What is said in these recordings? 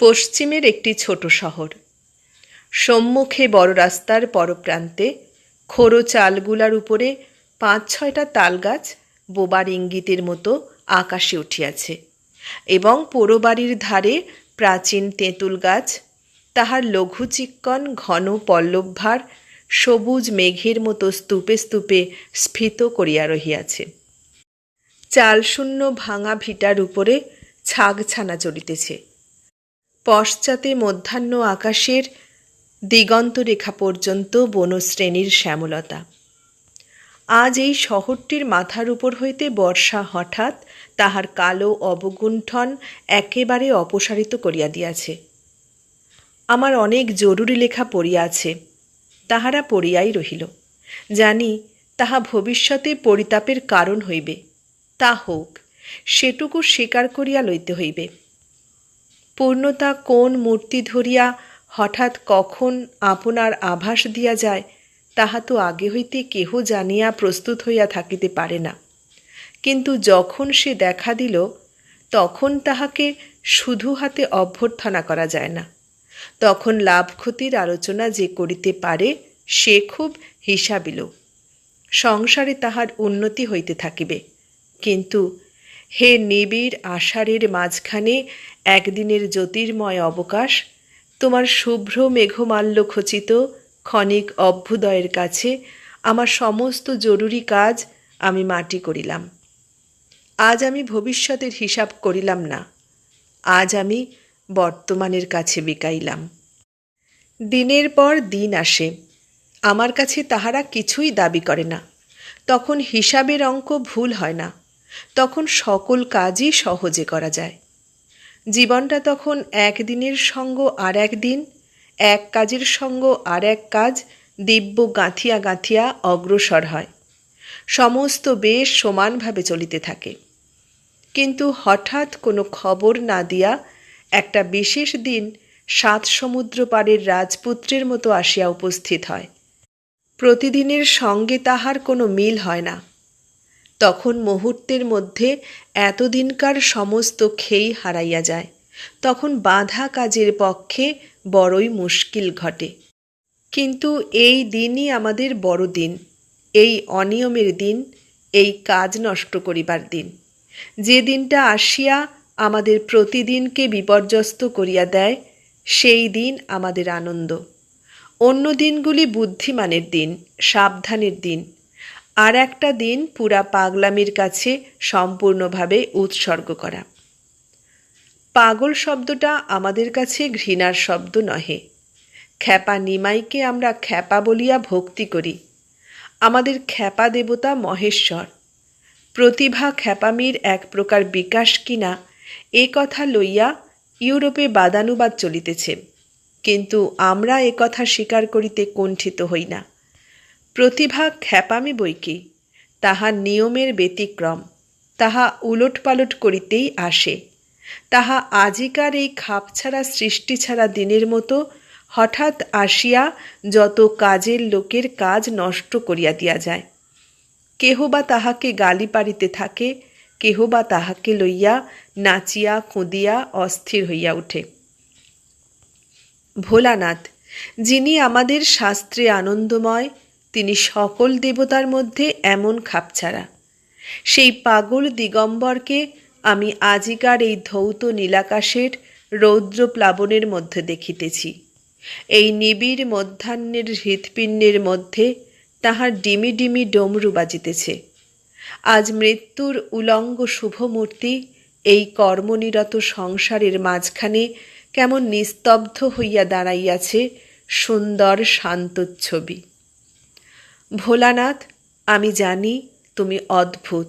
পশ্চিমের একটি ছোট শহর। সম্মুখে বড় রাস্তার পরপ্রান্তে খোড়ো চালগুলার উপরে পাঁচ ছয়টা তালগাছ বোবার ইঙ্গিতের মতো আকাশে উঠিয়াছে এবং পোড়োবাড়ির ধারে প্রাচীন তেঁতুল গাছ, তাহার লঘু চিক্কণ ঘন পল্লবভার সবুজ মেঘের মতো স্তূপে স্তূপে স্ফীত করিয়া রহিয়াছে। চালশূন্য ভাঙা ভিটার উপরে ছাগছানা চলিতেছে পশ্চাতে মধ্যাহ্ন আকাশের দিগন্তরেখা পর্যন্ত বনশ্রেণীর শ্যামলতা। আজ এই শহরটির মাথার উপর হইতে বর্ষা হঠাৎ তাহার কালো অবগুণ্ঠন একেবারে অপসারিত করিয়া দিয়াছে। আমার অনেক জরুরি লেখা পড়িয়াছে তাহারা পড়িয়াই রহিল। জানি তাহা ভবিষ্যতে পরিতাপের কারণ হইবে। তা হোক, সেটুকু স্বীকার করিয়া লইতে হইবে। পূর্ণতা কোন মূর্তি ধরিয়া হঠাৎ কখন আপনার আভাস দিয়া যায়, তাহা তো আগে হইতে কেহ জানিয়া প্রস্তুত হইয়া থাকিতে পারে না। কিন্তু যখন সে দেখা দিল, তখন তাহাকে শুধু হাতে অভ্যর্থনা করা যায় না। তখন লাভ ক্ষতির আলোচনা যে করিতে পারে, সে খুব হিসাবিল। সংসারে তাহার উন্নতি হইতে থাকিবে। কিন্তু হে নিবিড় আষাঢ়ের মাঝখানে একদিনের জ্যোতির্ময় অবকাশ, তোমার শুভ্র মেঘমাল্য খচিত ক্ষণিক অভ্যুদয়ের কাছে আমার সমস্ত জরুরি কাজ আমি মাটি করিলাম। আজ আমি ভবিষ্যতের হিসাব করিলাম না, আজ আমি বর্তমানের কাছে বিকাইলাম। দিনের পর দিন আসে, আমার কাছে তাহারা কিছুই দাবি করে না, তখন হিসাবের অঙ্ক ভুল হয় না। তখন সকল কাজই সহজে করা যায়। জীবনটা তখন একদিনের সঙ্গ আর এক দিন, এক কাজের সঙ্গ আর এক কাজ দিব্য গাঁথিয়া গাঁথিয়া অগ্রসর হয়। সমস্ত বেশ সমানভাবে চলিতে থাকে। কিন্তু হঠাৎ কোনো খবর না দিয়া একটা বিশেষ দিন সাত সমুদ্র পাড়ের রাজপুত্রের মতো আসিয়া উপস্থিত হয়। প্রতিদিনের সঙ্গে তাহার কোনো মিল হয় না। তখন মুহূর্তের মধ্যে এতদিনকার সমস্ত খেই হারাইয়া যায়। তখন বাধা কাজের পক্ষে বড়ই মুশকিল ঘটে। কিন্তু এই দিনই আমাদের বড় দিন। এই অনিয়মের দিন, এই কাজ নষ্ট করিবার দিন। যে দিনটা আসিয়া আমাদের প্রতিদিনকে বিপর্যস্ত করিয়া দেয়, সেই দিন আমাদের আনন্দ। অন্য দিনগুলি বুদ্ধিমানের দিন, সাবধানের দিন আর একটা দিন পুরা পাগলামির কাছে সম্পূর্ণভাবে উৎসর্গ করা। পাগল শব্দটা আমাদের কাছে ঘৃণার শব্দ নহে। খ্যাপা নিমাইকে আমরা খ্যাপা বলিয়া ভক্তি করি। আমাদের খ্যাপা দেবতা মহেশ্বর। প্রতিভা খ্যাপামির এক প্রকার বিকাশ কিনা, এ কথা লইয়া ইউরোপে বাদানুবাদ চলিতেছে। কিন্তু আমরা এ কথা স্বীকার করিতে কুণ্ঠিত হই না। প্রতিভা খ্যাপামি বই কি? তাহা নিয়মের ব্যতিক্রম, তাহা উলটপালট করিতেই আসে। তাহা আজিকার এই খাপ ছাড়া সৃষ্টি ছাড়া দিনের মতো হঠাৎ আসিয়া যত কাজের লোকের কাজ নষ্ট করিয়া দিয়া যায়। কেহ বা তাহাকে গালি পারিতে থাকে, কেহ বা তাহাকে লইয়া নাচিয়া, খুঁদিয়া অস্থির হইয়া উঠে। ভোলানাথ, যিনি আমাদের শাস্ত্রে আনন্দময় তিনি সকল দেবতার মধ্যে এমন খাপছাড়া। সেই পাগল দিগম্বরকে আমি আজিকার এই ধৌত নীলাকাশের রৌদ্র প্লাবনের মধ্যে দেখিতেছি। এই নিবিড় মধ্যাহ্নের হৃৎপিণ্ডের মধ্যে তাহার ডিমি ডিমি ডমরু বাজিতেছে। আজ মৃত্যুর উলঙ্গ শুভমূর্তি এই কর্মনিরত সংসারের মাঝখানে কেমন নিস্তব্ধ হইয়া দাঁড়াইয়াছে সুন্দর শান্ত ছবি ভোলানাথ, আমি জানি তুমি অদ্ভুত।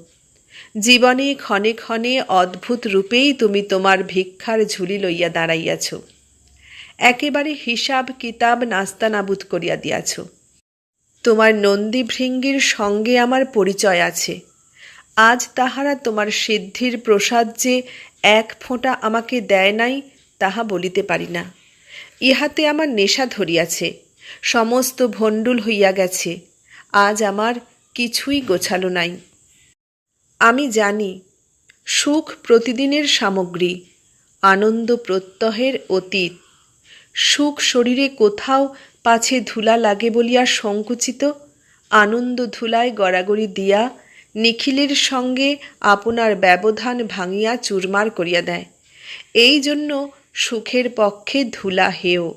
জীবনে ক্ষণে ক্ষণে অদ্ভুত রূপেই তুমি তোমার ভিক্ষার ঝুলি লইয়া দাঁড়াইয়াছ। একেবারে হিসাব কিতাব নাস্তানাবুদ করিয়া দিয়াছ। তোমার নন্দী ভৃঙ্গির সঙ্গে আমার পরিচয় আছে। আজ তাহারা তোমার সিদ্ধির প্রসাদ যে এক ফোঁটা আমাকে দেয় নাই তাহা বলিতে পারি না। ইহাতে আমার নেশা ধরিয়াছে। সমস্ত ভণ্ডুল হইয়া গেছে। আজ আমার কিছুই গোছালো নাই। আমি জানি, সুখ প্রতিদিনের সামগ্রী, আনন্দ প্রত্যহের অতীত। সুখ শরীরে কোথাও পাছে ধুলা লাগে বলিয়া সংকুচিত, আনন্দ ধুলায় গড়াগড়ি দিয়া নিখিলের সঙ্গে আপনার ব্যবধান ভাঙিয়া চুরমার করিয়া দেয়। এই জন্য সুখের পক্ষে ধুলা হেয়,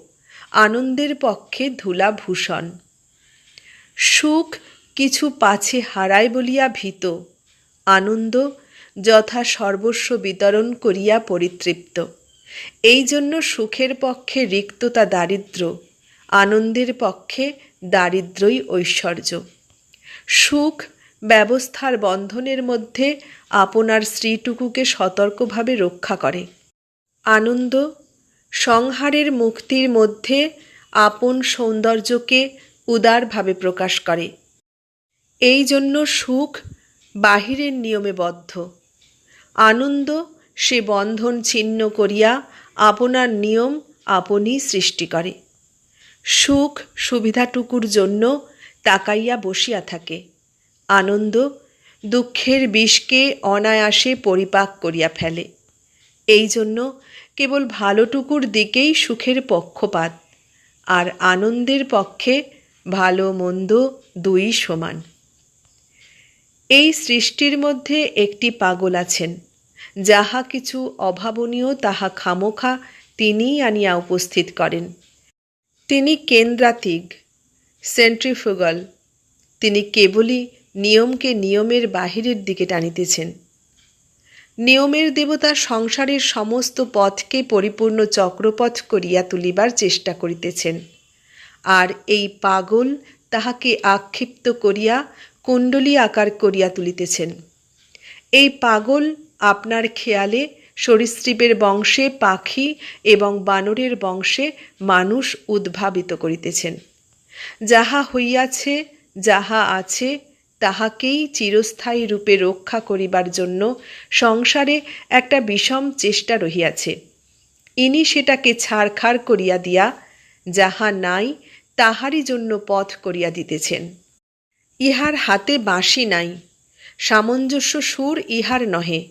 আনন্দের পক্ষে ধুলা ভূষণ। সুখ কিছু পাছে হারায় বলিয়া ভীত। আনন্দ যথা সর্বস্ব বিতরণ করিয়া পরিতৃপ্ত। এই জন্য সুখের পক্ষে রিক্ততা দারিদ্র, আনন্দের পক্ষে দারিদ্রই ঐশ্বর্য। সুখ ব্যবস্থার বন্ধনের মধ্যে আপনার স্ত্রীটুকুকে সতর্কভাবে রক্ষা করে। আনন্দ সংহারের মুক্তির মধ্যে আপন সৌন্দর্যকে উদারভাবে প্রকাশ করে। এই জন্য সুখ বাহিরের নিয়মে বদ্ধ। আনন্দ সে বন্ধন ছিন্ন করিয়া আপনার নিয়ম আপনি সৃষ্টি করে। সুখ সুবিধাটুকুর জন্য তাকাইয়া বসিয়া থাকে। আনন্দ দুঃখের বিষকে অনায়াসে পরিপাক করিয়া ফেলে। এই জন্য কেবল ভালোটুকুর দিকেই সুখের পক্ষপাত, আর আনন্দের পক্ষে ভালো মন্দ দুই সমান। এই সৃষ্টির মধ্যে একটি পাগল আছেন। যাহা কিছু অভাবনীয়, তাহা খামোখা তিনিই আনিয়া উপস্থিত করেন। তিনি কেন্দ্রাতিক, সেন্ট্রিফুগল। তিনি কেবলই নিয়মকে নিয়মের বাহিরের দিকে টানিতেছেন। নিয়মের দেবতা সংসারের সমস্ত পথকে পরিপূর্ণ চক্রপথ করিয়া তুলিবার চেষ্টা করিতেছেন। আর এই পাগল তাহাকে আক্ষিপ্ত করিয়া কুণ্ডলী আকার করিয়া তুলিতেছেন। এই পাগল আপনার খেয়ালে সরীসৃপের বংশে পাখি এবং বানরের বংশে মানুষ উদ্ভাবিত করিতেছেন। যাহা হইয়াছে, যাহা আছে, তাহাকেই চিরস্থায়ী রূপে রক্ষা করিবার জন্য সংসারে একটা বিষম চেষ্টা রহিয়াছে। ইনি সেটাকে ছাড়খাড় করিয়া দিয়া, যাহা নাই তাহারই জন্য পথ করিয়া দিতেছেন। ইহার হাতে বাঁশি নাই, সামঞ্জস্য সুর ইহার নহে।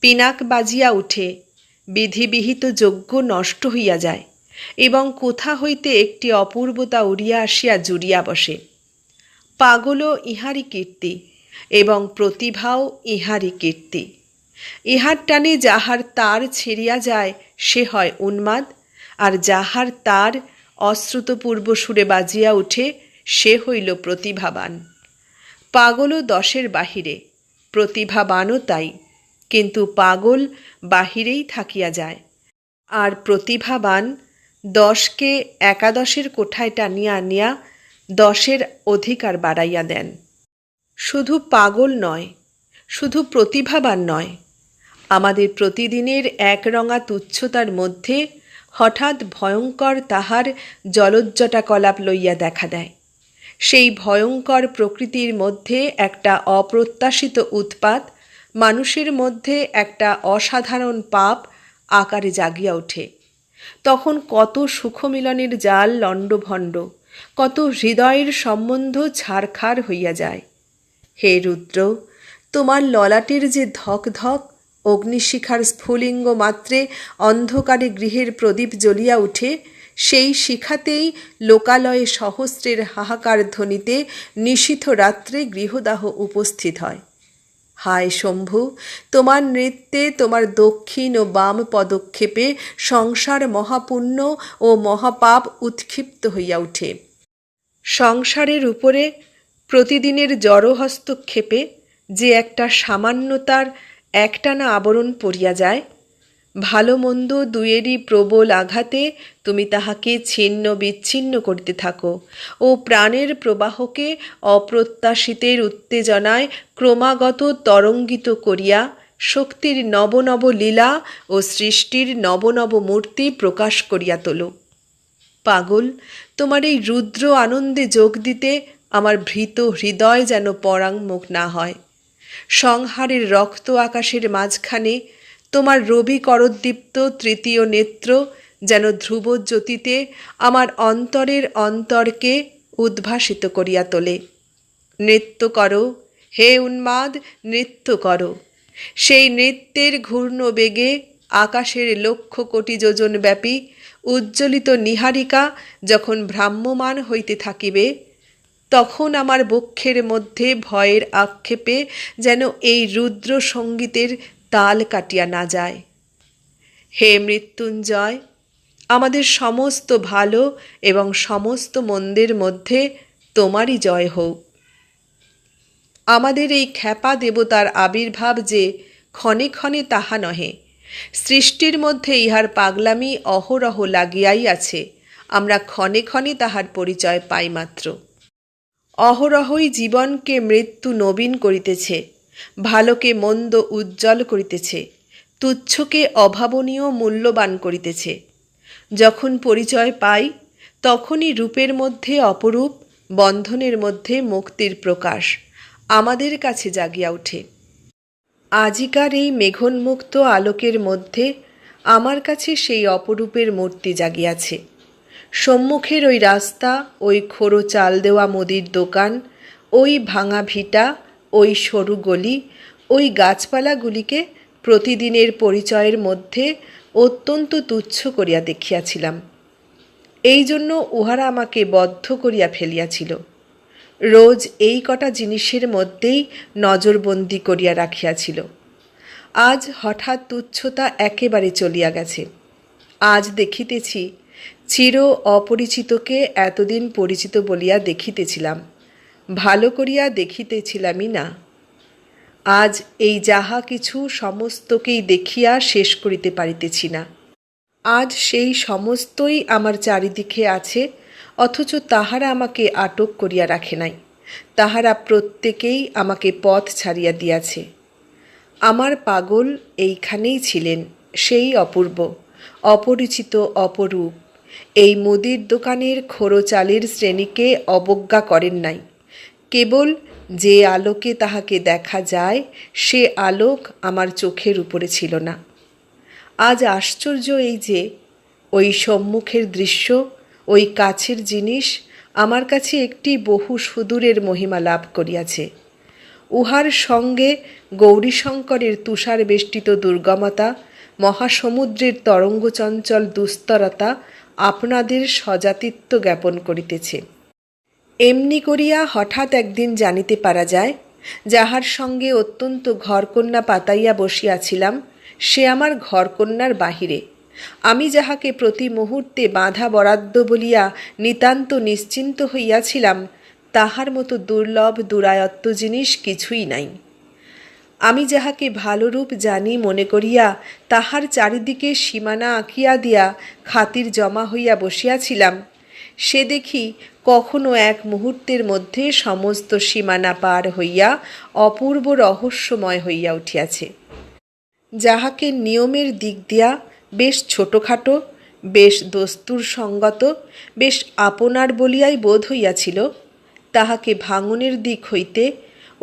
পিনাক বাজিয়া উঠে, বিধিবিহিত যজ্ঞ নষ্ট হইয়া যায় এবং কোথা হইতে একটি অপূর্বতা উড়িয়া আসিয়া জুড়িয়া বসে। পাগলও ইহারই কীর্তি এবং প্রতিভাও ইহারই কীর্তি। ইহার টানে যাহার তার ছেড়িয়া যায়, সে হয় উন্মাদ, আর যাহার তার অশ্রুতপূর্ব সুরে বাজিয়া উঠে সে হইল প্রতিভাবান। পাগলও দশের বাহিরে, প্রতিভাবানও তাই, কিন্তু পাগল বাহিরেই থাকিয়া যায়। আর প্রতিভাবান দশকে একাদশের কোঠায় টানিয়া আনিয়া দশের অধিকার বাড়াইয়া দেন। শুধু পাগল নয়, শুধু প্রতিভাবান নয়, আমাদের প্রতিদিনের একরঙা তুচ্ছতার মধ্যে হঠাৎ ভয়ঙ্কর তাহার জলজ্জটা কলাপ লইয়া দেখা দেয়। সেই ভয়ঙ্কর প্রকৃতির মধ্যে একটা অপ্রত্যাশিত উৎপাত, মানুষের মধ্যে একটা অসাধারণ পাপ আকারে জাগিয়া ওঠে। তখন কত সুখমিলনের জাল লণ্ডভণ্ড, কত হৃদয়ের সম্বন্ধ ছাড়খাড় হইয়া যায়। হে রুদ্র, তোমার ললাটের যে ধক ধক অগ্নিশিখার স্ফুলিঙ্গ মাত্রে অন্ধকারে গৃহের প্রদীপ জ্বলিয়া উঠে, সেই শিখাতেই লোকালয়ে সহস্রের হাহাকার ধ্বনিতে নিশীথ রাত্রে গৃহদাহ উপস্থিত হয়। হায় শম্ভু, তোমার নৃত্যে তোমার দক্ষিণ ও বাম পদক্ষেপে সংসার মহাপুণ্য ও মহাপাপ উৎক্ষিপ্ত হইয়া উঠে। সংসারের উপরে প্রতিদিনের জড় হস্তক্ষেপে যে একটা সামান্যতার একটানা আবরণ পড়িয়া যায়। ভালো মন্দ দুয়েরই প্রবল আঘাতে তুমি তাহাকে ছিন্ন বিচ্ছিন্ন করতে থাকো ও প্রাণের প্রবাহকে অপ্রত্যাশিতের উত্তেজনায় ক্রমাগত তরঙ্গিত করিয়া শক্তির নবনব লীলা ও সৃষ্টির নবনব মূর্তি প্রকাশ করিয়া তোল। পাগল, তোমার এই রুদ্র আনন্দে যোগ দিতে আমার ভীত হৃদয় যেন পরাঙ্মুখ না হয়। সংহারের রক্ত আকাশের মাঝখানে, তোমার রবি করদ্দীপ্ত তৃতীয় নেত্র যেন ধ্রুবজ্যোতিতে আমার অন্তরের অন্তরকে উদ্ভাসিত করিয়া তোলে। নৃত্য করো, হে উন্মাদ, নৃত্য করো। সেই নৃত্যের ঘূর্ণ বেগে আকাশের লক্ষ কোটি যোজন ব্যাপী উজ্জ্বলিত নিহারিকা যখন ভ্রাম্যমান হইতে থাকিবে তখন আমার বক্ষের মধ্যে ভয়ের আক্ষেপে যেন এই রুদ্র সঙ্গীতের তাল কাটিয়া না যায়। হে মৃত্যুঞ্জয়, আমাদের সমস্ত ভালো এবং সমস্ত মন্দের মধ্যে তোমারই জয় হোক। আমাদের এই খ্যাপা দেবতার আবির্ভাব যে ক্ষণে ক্ষণে তাহা নহে। সৃষ্টির মধ্যে ইহার পাগলামি অহরহ লাগিয়াই আছে। আমরা ক্ষণে ক্ষণে তাহার পরিচয় পাই মাত্র। অহরহই জীবনকে মৃত্যু নবীন করিতেছে, ভালোকে মন্দ উজ্জ্বল করিতেছে, তুচ্ছকে অভাবনীয় মূল্যবান করিতেছে। যখন পরিচয় পাই, তখনই রূপের মধ্যে অপরূপ, বন্ধনের মধ্যে মুক্তির প্রকাশ আমাদের কাছে জাগিয়া ওঠে আজিকার এই মেঘোন্মুক্ত আলোকের মধ্যে আমার কাছে সেই অপরূপের মূর্তি জাগিয়াছে। সম্মুখের ওই রাস্তা, ওই খোড়ো চাল দেওয়া মুদির দোকান, ওই ভাঙা ভিটা, ওই সরু গলি, ওই গাছপালাগুলিকে প্রতিদিনের পরিচয়ের মধ্যে অত্যন্ত তুচ্ছ করিয়া দেখিয়াছিলাম। এই জন্য উহারা আমাকে বদ্ধ করিয়া ফেলিয়াছিল। রোজ এই কটা জিনিসের মধ্যেই নজরবন্দি করিয়া রাখিয়াছিল। আজ হঠাৎ তুচ্ছতা একেবারে চলিয়া গেছে। আজ দেখিতেছি চির অপরিচিতকে এতদিন পরিচিত বলিয়া দেখিতেছিলাম, ভালো করিয়া দেখিতেছিলামই না। আজ এই যাহা কিছু সমস্তকেই দেখিয়া শেষ করিতে পারিতেছি না। আজ সেই সমস্তই আমার চারিদিকে আছে, অথচ তাহারা আমাকে আটক করিয়া রাখে নাই, তাহারা প্রত্যেকেই আমাকে পথ ছাড়িয়া দিয়াছে। আমার পাগল এইখানেই ছিলেন, সেই অপূর্ব, অপরিচিত, অপরূপ। এই মুদির দোকানের খোড়ো চালের শ্রেণীকে অবজ্ঞা করেন নাই। কেবল যে আলোকে তাহাকে দেখা যায়, সে আলোক আমার চোখের উপরে ছিল না। আজ আশ্চর্য এই যে, ওই সম্মুখের দৃশ্য, ওই কাছের জিনিস আমার কাছে একটি বহু সুদূরের মহিমা লাভ করিয়াছে। উহার সঙ্গে গৌরীশঙ্করের তুষার বেষ্টিত দুর্গমতা, মহাসমুদ্রের তরঙ্গচঞ্চল দুস্তরতা আপনাদের সজাতিত্ব জ্ঞাপন করিতেছে। এমনি করিয়া হঠাৎ একদিন জানিতে পারা যায়, যাহার সঙ্গে অত্যন্ত ঘরকন্যা পাতাইয়া বসিয়াছিলাম, সে আমার ঘরকন্যার বাহিরে। আমি যাহাকে প্রতি মুহূর্তে বাধা বরাদ্দ বলিয়া নিতান্ত নিশ্চিন্ত হইয়াছিলাম, তাহার মতো দুর্লভ দুরায়ত্ত জিনিস কিছুই নাই। আমি যাহাকে ভালোরূপ জানি মনে করিয়া তাহার চারিদিকে সীমানা আঁকিয়া দিয়া খাতির জমা হইয়া বসিয়াছিলাম। সে দেখি কখনো এক মুহূর্তের মধ্যে সমস্ত সীমানা পার হইয়া অপূর্ব রহস্যময় হইয়া উঠিয়াছে। যাহাকে নিয়মের দিক দিয়া বেশ ছোটোখাটো, বেশ দস্তুর সঙ্গত, বেশ আপনার বলিয়াই বোধ হইয়াছিল, তাহাকে ভাঙনের দিক হইতে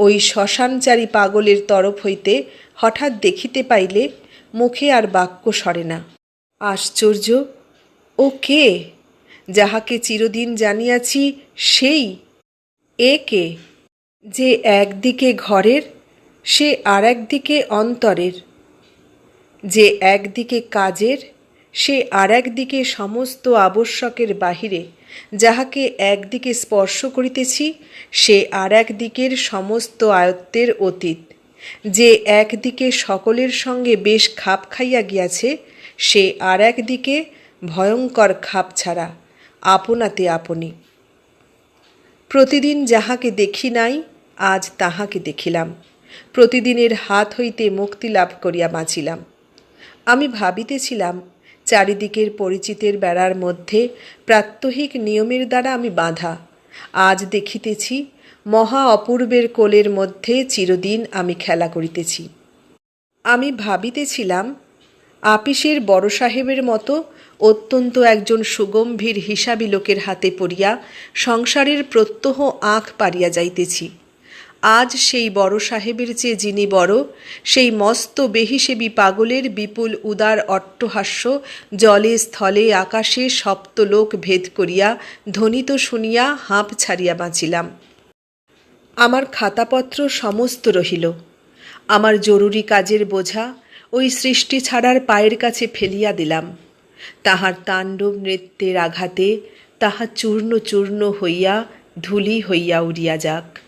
ওই শ্মশানচারী পাগলের তরফ হইতে হঠাৎ দেখিতে পাইলে মুখে আর বাক্য সরে না। আশ্চর্য, ও কে? যাহাকে চিরদিন জানিয়াছি সেই? এ কে? যে একদিকে ঘরের, সে আর একদিকে অন্তরের। যে একদিকে কাজের সে আর একদিকে সমস্ত আবশ্যকের বাহিরে যাহাকে একদিকে স্পর্শ করিতেছি, সে আর একদিকের সমস্ত আয়ত্তের অতীত। যে একদিকে সকলের সঙ্গে বেশ খাপ খাইয়া গিয়াছে, সে আর একদিকে ভয়ঙ্কর খাপ ছাড়া, আপনাতে আপনি। প্রতিদিন যাহাকে দেখি নাই, আজ তাহাকে দেখিলাম। প্রতিদিনের হাত হইতে মুক্তি লাভ করিয়া বাঁচিলাম। আমি ভাবিতেছিলাম চারিদিকের পরিচিতের বেড়ার মধ্যে প্রাত্যহিক নিয়মের দ্বারা আমি বাঁধা। আজ দেখিতেছি মহা অপূর্বের কোলের মধ্যে চিরদিন আমি খেলা করিতেছি। আমি ভাবিতেছিলাম, আপিসের বড় সাহেবের মতো অত্যন্ত একজন সুগম্ভীর হিসাবী লোকের হাতে পড়িয়া সংসারের প্রত্যহ আঁখ পারিয়া যাইতেছি। আজ সেই বড় সাহেবের চেয়ে যিনি বড়, সেই মস্ত বেহিসেবি পাগলের বিপুল উদার অট্টহাস্য, জলে স্থলে আকাশে সপ্তলোক ভেদ করিয়া, ধ্বনিত শুনিয়া হাঁপ ছাড়িয়া বাঁচিলাম। আমার খাতাপত্র সমস্ত রহিল। আমার জরুরি কাজের বোঝা ওই সৃষ্টি ছাড়ার পায়ের কাছে ফেলিয়া দিলাম। তাহার তাণ্ডব নৃত্যের আঘাতে তাহা চূর্ণ চূর্ণ হইয়া ধূলি হইয়া উড়িয়া যাক।